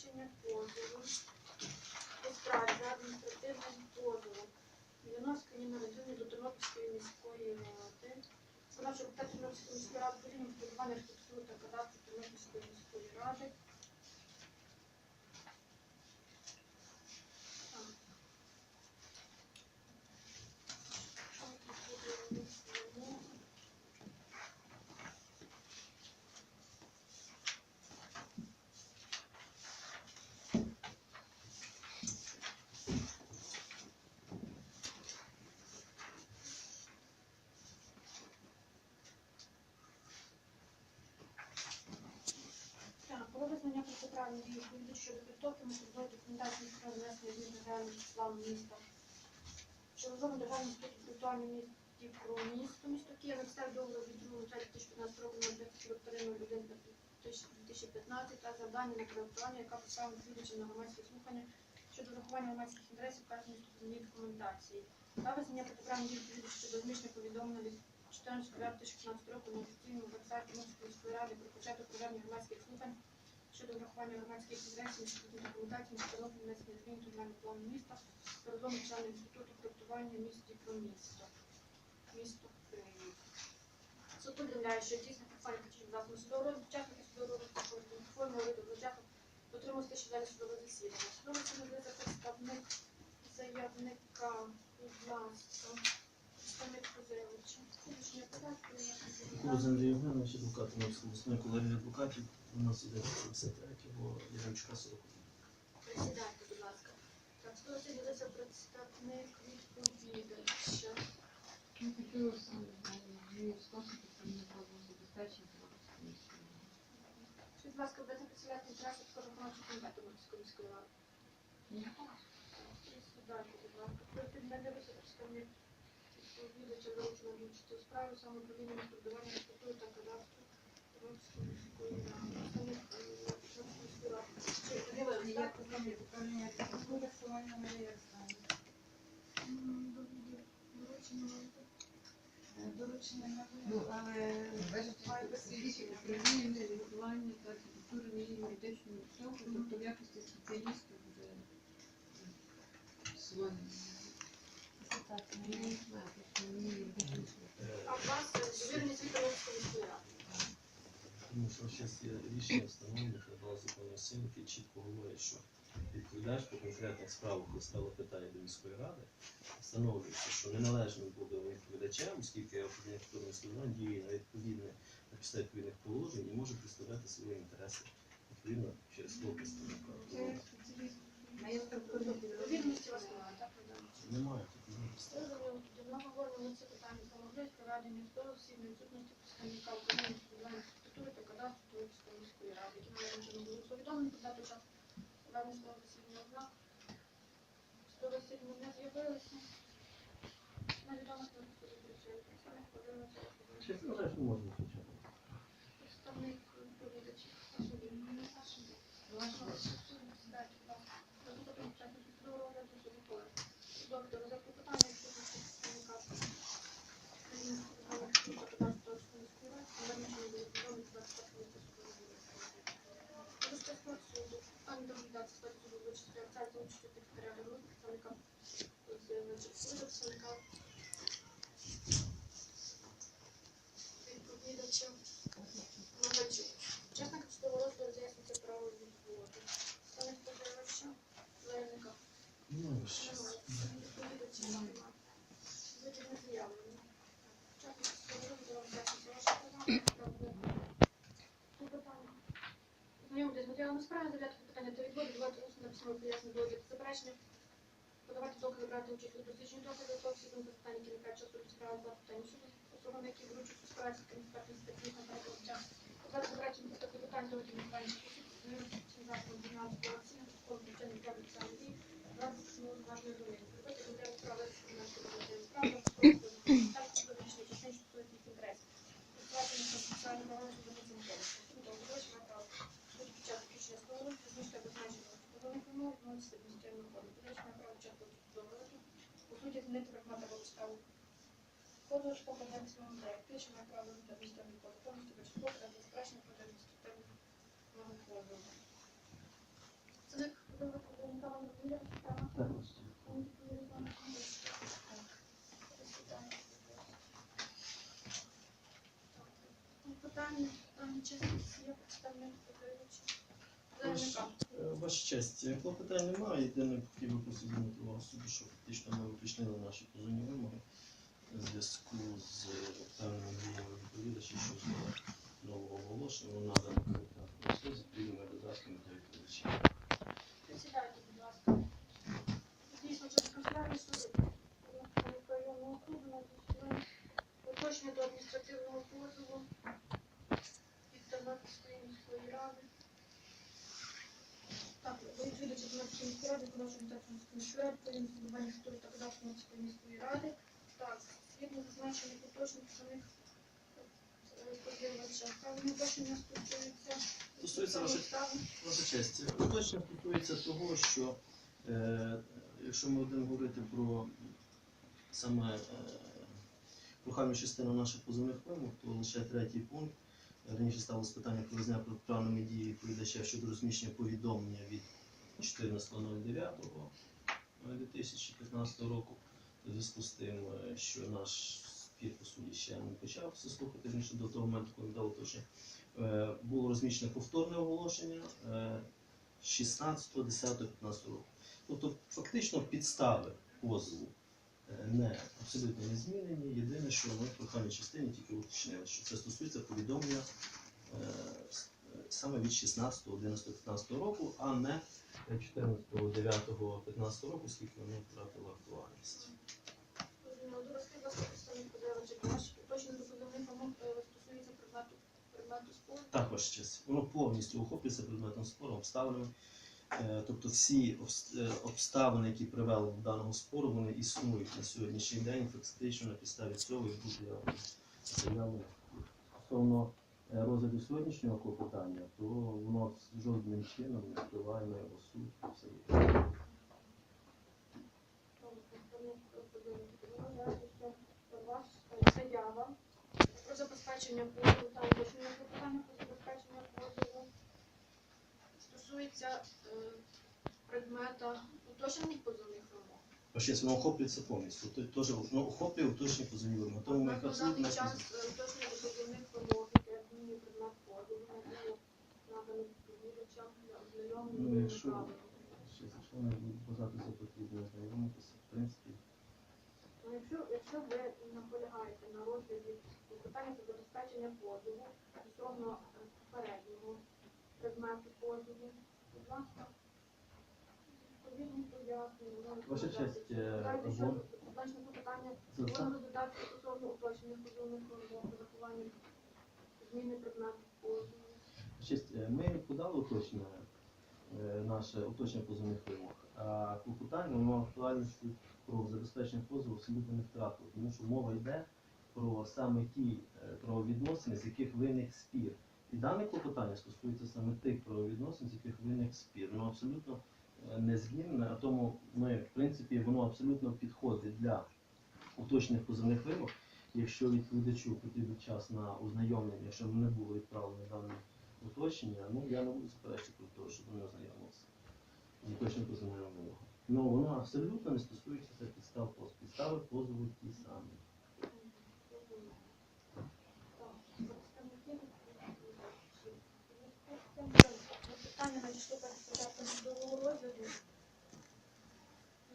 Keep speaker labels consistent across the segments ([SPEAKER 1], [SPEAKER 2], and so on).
[SPEAKER 1] заперечення позову по справі за адміністративним позовом Івановська Ніна Радюні до Тернопільської міської ради. Вона що депутат Тернопільської міської ради впливання архітектури та кадастру Тернопільської міської ради. Так. Що тут буде у нас вимога? Так, про визнання протиправної дії відповідача щодо підготовки містобудової документації про внесення змін до загальних міста. Що розробимо державний інститут інтелектуальної місті про місто, місто Київ, написав договор від 2 травня 2015 року на 2015 та завдання на проєктування, яка поставлена відповідачем на громадські слухання щодо врахування громадських інтересів вказаної ступені документації. Та визнання протиправної дії відповідача щодо зміщення повідомлення від 14 2015 року на офіційному вебсайті Московської ради про початок проведення громадських слухань щодо врахування громадських інтересів міської документації встановлення внесення змін до державного плану міста та розробленого інституту проектування міста про місто. Місто Київ. Суд повідомляє, що дійсно прохання почали засобу судового учасники судового розгляду форму виду зачаху отримав далі судове засідання. Судове засідання за представник заявника, будь ласка, я.
[SPEAKER 2] Козин Андрій Євгенович, адвокат Тернопільської обласної колегії адвокатів. У нас іде 53, бо Яремчука 40.
[SPEAKER 1] Присідайте, будь ласка. Так, хто з'явився представник відповідача?
[SPEAKER 3] Ми хотіли саме знаю, спосіб підтримання забезпечення
[SPEAKER 1] будь ласка, будете представляти інтереси такого виконавчого комітету Морської міської ради? Присідайте, будь ласка. Хто з'явився представник відповідача вилучено в іншій справі, саме управління містобудування статуту та кадастру Тернопільської міської ради. Представник е, Тернопільської ради. Чи з'явилися, так? М, Доручення маєте?
[SPEAKER 4] Доручення на
[SPEAKER 3] Ну, але має посвідчити управління, регулювання та архітектури на рівні медичного тобто в якості спеціалістів буде своє.
[SPEAKER 2] Тому що зараз є рішення встановлених на законної сили, які чітко говорять, що відповідаєш по конкретних справах, коли стало питання до міської ради, встановлюється, що неналежним буде відповідачем, оскільки архітектурне міської діє на відповідне на підставі відповідних положень і може представляти свої інтереси відповідно через свого представника.
[SPEAKER 1] У вас немає, так? Богдан?
[SPEAKER 2] Немає тут ні підстав.
[SPEAKER 1] Зрозуміло, тоді ми говоримо на це питання про можливість проведення судового відсутності представника управління містобудування архітектури та кадастру Тернопільської міської ради, які належно не були повідомлені про дату час проведення судового засідання. Однак судове засідання не з'явилися. Невідомо, хто тут працює. Представник подивимося.
[SPEAKER 2] Чи вважаєш, що можна почати?
[SPEAKER 1] Представник відповідача. Ваша вільна. Ваша Сідайте, будь ласка. Результатом учасників судового розгляду суду колеги. Доктор, за питання, якщо ви представника Відповідача Новачук. Учасник судового розгляду роз'яснюється право відводу. Стане споживача Лейника.
[SPEAKER 2] Ну, що?
[SPEAKER 1] Відповідача немає. Витяг не заявлено. Учасник судового розгляду роз'яснюється ваша права. Питання. Знайомтесь, матеріалами справи заявляти питання та відводу, давати усно написано пояснення до заперечення, подавати докази, брати участь у дослідженні доказів, то всі думки питання, які виникають час суду справи, два питання суду, особами, які вручуть у справі, з експертним статті на перекладу час. Подати заперечення до таких питань, до одного питання, знайомитися з цим засобом 12 оцінки, закону вчення правил саме дії, брати самого зважної домені. Зробити контроль справи з нашої контроль справи, так, що вирішення частин, що стосується їх інтересів. Працювати на процесуальному балансі за цим кодексом. Суд обов'язково має право Тут під час включення сторони фізичне безмежно судових вимог вноситься адміністративну форму. Підручне має право часто судового розгляду. У суді змінити предмет або підставу. Позов ж покладає Підручне має право адміністративну форму. Повністю без спору та безпечення проти адміністративного позову. на. Ну, Питання, питання є представник.
[SPEAKER 2] Е, Ваша честь, клопотань немає. Єдине хотів би звернути увагу суду, що фактично ми уточнили наші позовні вимоги в зв'язку з певними діями нового оголошення. Воно надано на суді, відповідно до засками та відповідачів.
[SPEAKER 1] Присідайте, будь ласка. Дійсно, через ради. Так, відповідачі Тернопільської міської ради, згідно зазначених уточнень, що них стосуються
[SPEAKER 2] Стосується ваших. Ваша честь, уточнення стосується того, що е, якщо ми будемо говорити про саме е, прохальну частину наших позовних вимог, то лише третій пункт. Раніше ставилось питання про визнання протиправними дії відповідача щодо розміщення повідомлення від 14.09.2015 року. У зв'язку з тим, е, що наш спір по суді ще не почався слухати, раніше до того моменту, коли дав уточнення. Е, було розміщено повторне оголошення е, 16.10.15 року. Тобто фактично підстави позову е, не абсолютно не змінені. Єдине, що ми в прохальній частині тільки уточнили, що це стосується повідомлення е, саме від 16.11.15 року, а не 14.09.15 року, оскільки воно втратило актуальність. Також щось. Воно повністю охоплюється предметом спору, обставинами. Е, Тобто всі е, обставини, які привели до даного спору, вони існують на сьогоднішній день, фактично на підставі цього і буде заявлено. Стосовно е, розгляду сьогоднішнього клопотання, то воно жодним чином не впливає на його суд і все є.
[SPEAKER 1] Представник подивитися. Вважаю, що ваша заява про забезпечення позову та уточнення клопотання про забезпечення позову стосується е, предмета уточнених позовних вимог.
[SPEAKER 2] Ще воно охоплюється повністю. То- Теж воно охоплює уточні позовні вимоги. Тому ми
[SPEAKER 1] На даний
[SPEAKER 2] не
[SPEAKER 1] час е, уточнення позовних вимог, яке змінює предмет позову, не було надано відповідачам для
[SPEAKER 2] Ну,
[SPEAKER 1] ознайомлення правилами.
[SPEAKER 2] Ще, якщо не бажатися потрібно знайомитися, в принципі.
[SPEAKER 1] Ну, якщо, якщо ви наполягаєте на розгляді питання про забезпечення позову стосовно е, попереднього предмету позову, будь ласка, відповідні пояснення, можна
[SPEAKER 2] Ваша честь,
[SPEAKER 1] що зазначене питання
[SPEAKER 2] сам-
[SPEAKER 1] розглядати стосовно уточнених позовних вимог, врахування зміни предмету позову.
[SPEAKER 2] Честь, е, ми подали уточнення, наше уточнення позовних вимог, а клопотання воно актуальності про забезпечення позову абсолютно не втратило, тому що мова йде про саме ті е, правовідносини, з яких виник спір. І дане клопотання стосується саме тих правовідносин, з яких виник спір. Воно абсолютно е, незмінне, а тому ми, в принципі, воно абсолютно підходить для уточнених позовних вимог. Якщо відповідачу потрібен час на ознайомлення, якщо не було відправлено дане уточнення, ну я не буду заперечити про те, щоб вони ознайомилися з уточним позовним вимогом. Ну воно абсолютно не стосується це підстав позову. Підстави позову ті самі.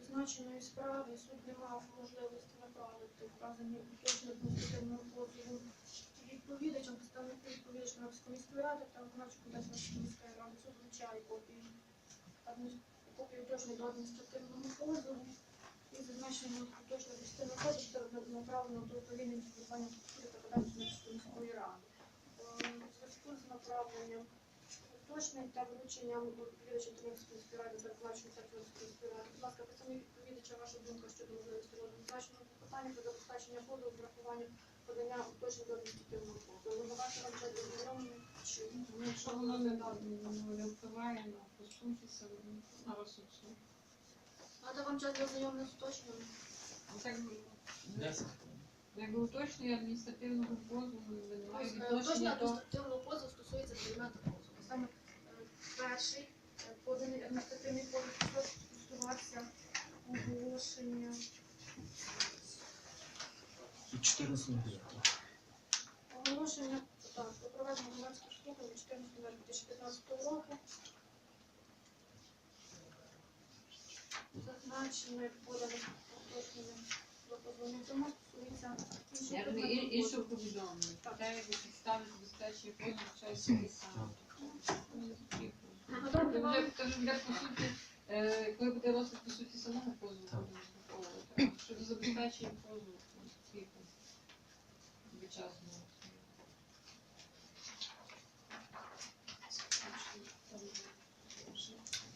[SPEAKER 1] Зазначеної справи суд не мав можливості направити вказані адміністративного позову відповідачам, представнику відповідача Народської міської ради та виконавчого комітету міської ради. Суд вручає копії копію уточнення до адміністративного позову і зазначено уточнення адміністративного позову направлено до інформування культури та міської ради. Е, У зв'язку з направленням уточнень та врученням відповідача Тернопільської міської ради та виконавчого комітету ради. Будь ласка, представник відповідача, ваша думка щодо можливості розгляду зазначеного питання про забезпечення позову з врахуванням подання уточнень до адміністративного позову. Вимагати вам вже ознайомлення чи
[SPEAKER 3] Ну, Якщо воно не так, воно не впливає на поступитися на розсуд суду.
[SPEAKER 1] Надо вам час для ознайомлення з уточненням?
[SPEAKER 3] Так якби уточнення адміністративного позову немає
[SPEAKER 1] Уточнення
[SPEAKER 3] відношення до
[SPEAKER 1] адміністративного позову стосується предмету позову. Саме е, перший, е, поданий адміністративний позов, стосувався оголошення.
[SPEAKER 2] 14
[SPEAKER 1] Оголошення. Так, про проведення громадських слухань 14 березня 2015 року. Зазначено подане уточнення до позовних стосується
[SPEAKER 3] іншого повідомлення. Питає підстави забезпечення позову часу і сам.
[SPEAKER 1] Ну,
[SPEAKER 3] Це вже, буде по суті, е, коли буде розгляд по суті самого позову, Щодо забезпечення позову, ну, скільки?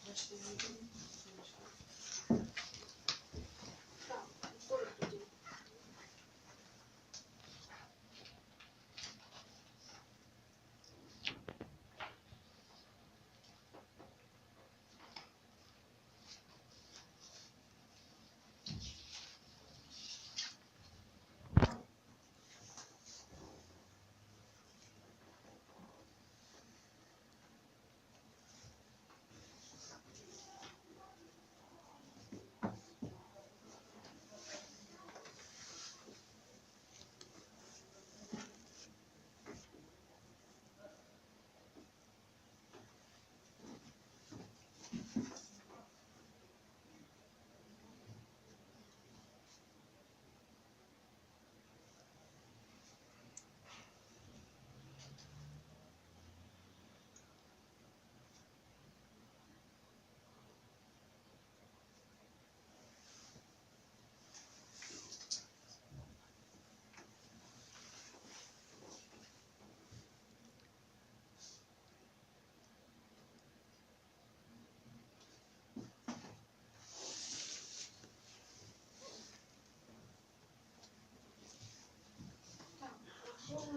[SPEAKER 3] Від часу.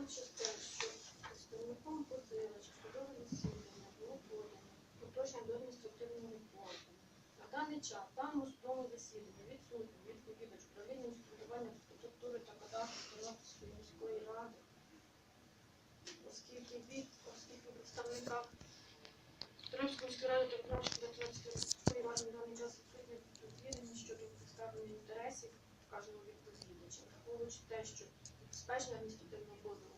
[SPEAKER 1] Враховуючи те, судове засідання було подано до адміністративного позову. На даний час в даному судовому засіданні відсутній відповідач управління інспектування архітектури та кадастру Тернопільської міської ради, оскільки від, оскільки представника Тернопільської міської ради та Тернопільської ради на даний час відсутні відповідальність щодо представлення інтересів, вказано відповідача, враховуючи те, що Забезпечення адміністративного позову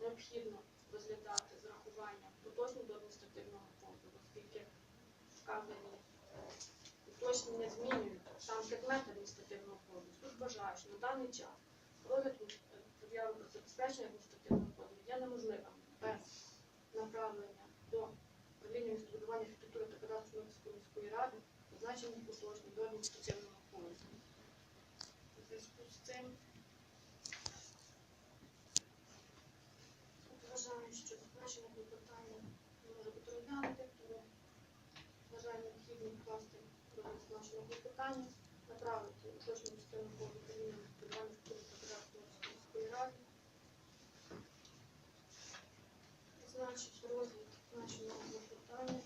[SPEAKER 1] необхідно розглядати з рахуванням уточнень до адміністративного позову, оскільки вказані уточнення змінюють сам предмет адміністративного позову. Суд вважає, що на даний час розгляд заяви про забезпечення адміністративного позову є неможливим без направлення до управління містобудування архітектури та кадастру Міської ради зазначених уточнень до адміністративного позову. У зв'язку з цим Вважаю, що заперечення клопотання не може бути розглянуте, тому вважаю необхідним вкласти нашого питання, направити кожну частину управління сподівання культури та міської ради. Значить, розгляд нашого клопотання.